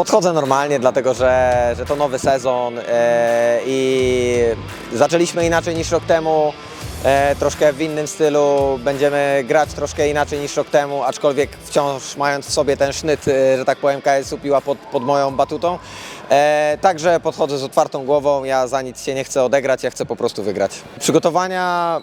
Podchodzę normalnie, dlatego że, że to nowy sezon e, i zaczęliśmy inaczej niż rok temu. E, troszkę w innym stylu, będziemy grać troszkę inaczej niż rok temu, aczkolwiek wciąż mając w sobie ten sznyt, e, że tak powiem, KSU piła pod, pod moją batutą. E, także podchodzę z otwartą głową, ja za nic się nie chcę odegrać, ja chcę po prostu wygrać. Przygotowania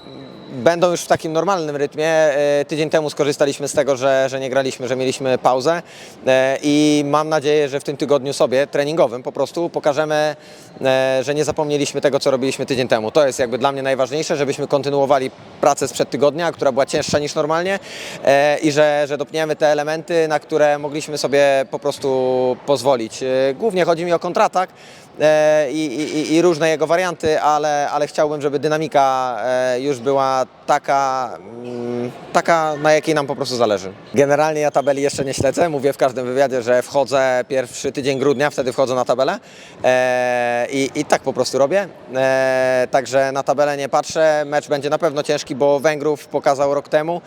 będą już w takim normalnym rytmie. E, Tydzień temu skorzystaliśmy z tego, że, że nie graliśmy, że mieliśmy pauzę E, i mam nadzieję, że w tym tygodniu sobie treningowym po prostu pokażemy, e, że nie zapomnieliśmy tego, co robiliśmy tydzień temu. To jest jakby dla mnie najważniejsze, żebyśmy kontynuowali pracę sprzed tygodnia, która była cięższa niż normalnie i że, że dopniemy te elementy, na które mogliśmy sobie po prostu pozwolić. Głównie chodzi mi o kontratak, i, i, i różne jego warianty, ale, ale chciałbym, żeby dynamika już była taka, mm, taka, na jakiej nam po prostu zależy. Generalnie ja tabeli jeszcze nie śledzę, mówię w każdym wywiadzie, że wchodzę pierwszy tydzień grudnia, wtedy wchodzę na tabelę e, i, i tak po prostu robię. E, także na tabelę nie patrzę, mecz będzie na pewno ciężki, bo Węgrów pokazał rok temu,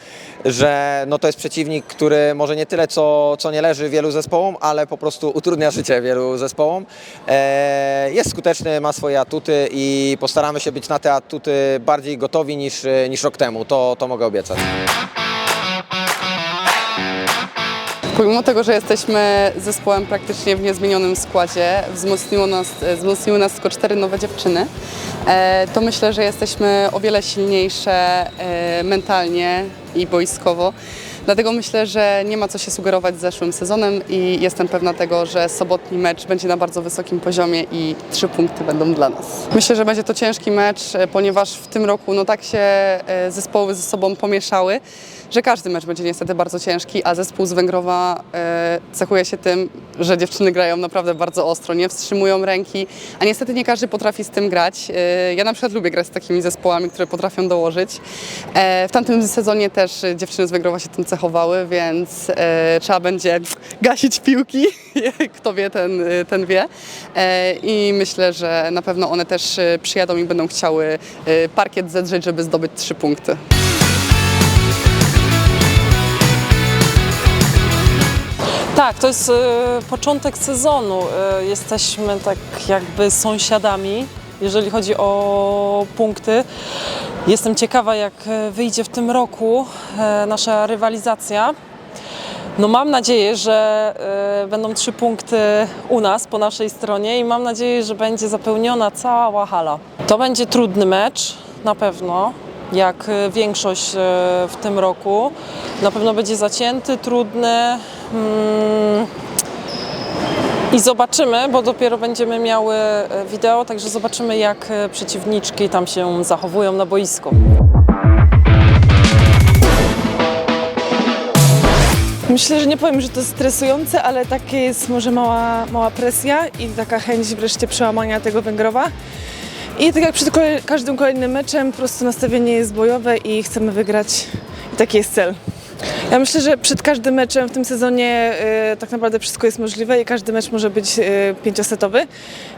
że no to jest przeciwnik, który może nie tyle co, co nie leży wielu zespołom, ale po prostu utrudnia życie wielu zespołom. E, jest skuteczny, ma swoje atuty i postaramy się być na te atuty bardziej gotowi niż, niż rok temu, to, to mogę obiecać. Pomimo tego, że jesteśmy zespołem praktycznie w niezmienionym składzie, wzmocniło nas, wzmocniły nas tylko cztery nowe dziewczyny, e, to myślę, że jesteśmy o wiele silniejsze e, mentalnie i boiskowo. Dlatego myślę, że nie ma co się sugerować z zeszłym sezonem i jestem pewna tego, że sobotni mecz będzie na bardzo wysokim poziomie i trzy punkty będą dla nas. Myślę, że będzie to ciężki mecz, e, ponieważ w tym roku no tak się e, zespoły ze sobą pomieszały, że każdy mecz będzie niestety bardzo ciężki, a zespół z Węgrowa e, cechuje się tym, że dziewczyny grają naprawdę bardzo ostro, nie wstrzymują ręki, a niestety nie każdy potrafi z tym grać. Ja na przykład lubię grać z takimi zespołami, które potrafią dołożyć. W tamtym sezonie też dziewczyny z Węgrowa się tym cechowały, więc e, trzeba będzie gasić piłki, kto wie, ten, e, ten wie. E, I myślę, że na pewno one też przyjadą i będą chciały parkiet zedrzeć, żeby zdobyć trzy punkty. Tak, to jest e, początek sezonu. E, jesteśmy tak jakby sąsiadami, jeżeli chodzi o punkty. Jestem ciekawa, jak e, wyjdzie w tym roku e, nasza rywalizacja. No mam nadzieję, że e, będą trzy punkty u nas po naszej stronie i mam nadzieję, że będzie zapełniona cała hala. To będzie trudny mecz, na pewno, jak większość w tym roku. Na pewno będzie zacięty, trudny. I zobaczymy, bo dopiero będziemy miały e, wideo, także zobaczymy, jak e, przeciwniczki tam się zachowują na boisku. Myślę, że nie powiem, że to jest stresujące, ale takie jest może mała, mała presja i taka chęć wreszcie przełamania tego Węgrowa. I tak jak przed każdym kolejnym meczem, po prostu nastawienie jest bojowe i chcemy wygrać. I taki jest cel. Ja myślę, że przed każdym meczem w tym sezonie y, tak naprawdę wszystko jest możliwe i każdy mecz może być y, pięciosetowy,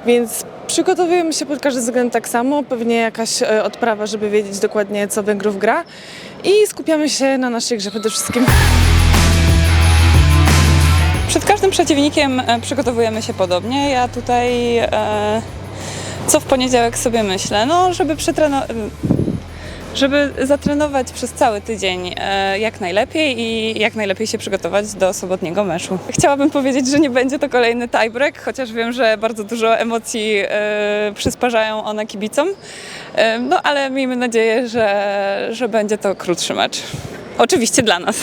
więc przygotowujemy się pod każdym względem tak samo. Pewnie jakaś y, odprawa, żeby wiedzieć dokładnie, co Węgrów gra i skupiamy się na naszej grze przede wszystkim. Przed każdym przeciwnikiem przygotowujemy się podobnie. Ja tutaj e, co w poniedziałek sobie myślę, no żeby przetreno- żeby zatrenować przez cały tydzień e, jak najlepiej i jak najlepiej się przygotować do sobotniego meczu. Chciałabym powiedzieć, że nie będzie to kolejny tiebreak, chociaż wiem, że bardzo dużo emocji e, przysparzają one kibicom. E, no ale miejmy nadzieję, że, że będzie to krótszy mecz. Oczywiście dla nas.